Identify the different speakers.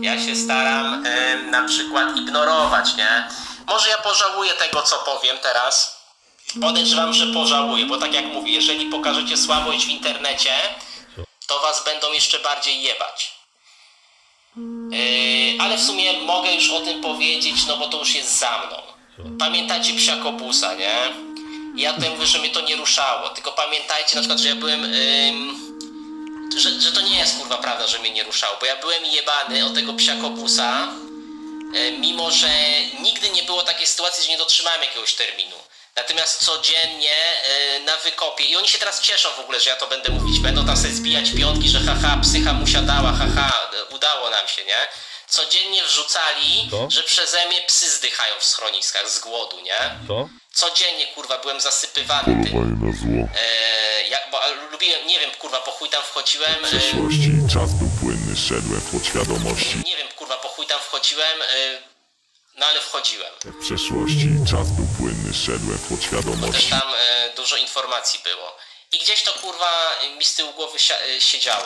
Speaker 1: Ja się staram na przykład ignorować, nie? Może ja pożałuję tego, co powiem teraz. Podejrzewam, że pożałuję, bo tak jak mówię, jeżeli pokażecie słabość w internecie, to was będą jeszcze bardziej jebać. Yy, ale w sumie mogę już o tym powiedzieć, no bo to już jest za mną. Pamiętacie psiakobusa, nie? Ja tutaj mówię, że mnie to nie ruszało, tylko pamiętajcie na przykład, że ja byłem... ym, że, że to nie jest kurwa prawda, że mnie nie ruszało, bo ja byłem jebany o tego psiakobusa, e, mimo że nigdy nie było takiej sytuacji, że nie dotrzymałem jakiegoś terminu. Natomiast codziennie e, na wykopie, i oni się teraz cieszą w ogóle, że ja to będę mówić, będą tam sobie zbijać piątki, że haha, psycha mu siadała, haha, udało nam się, nie? Codziennie wrzucali,
Speaker 2: Co?
Speaker 1: że przeze mnie psy zdychają w schroniskach z głodu, nie?
Speaker 2: Co?
Speaker 1: Codziennie kurwa byłem zasypywany tym.
Speaker 3: Na zło.
Speaker 1: E, lubiłem, nie wiem, kurwa, po chuj tam wchodziłem.
Speaker 3: W
Speaker 1: e,
Speaker 3: przeszłości czas był płynny, szedłem w podświadomości.
Speaker 1: Nie wiem, kurwa, po chuj tam wchodziłem, y, no ale wchodziłem.
Speaker 3: W przeszłości czas był płynny, szedłem w
Speaker 1: Też
Speaker 3: podświadomości.
Speaker 1: tam y, dużo informacji było. I gdzieś to kurwa mi z tyłu głowy y, siedziało.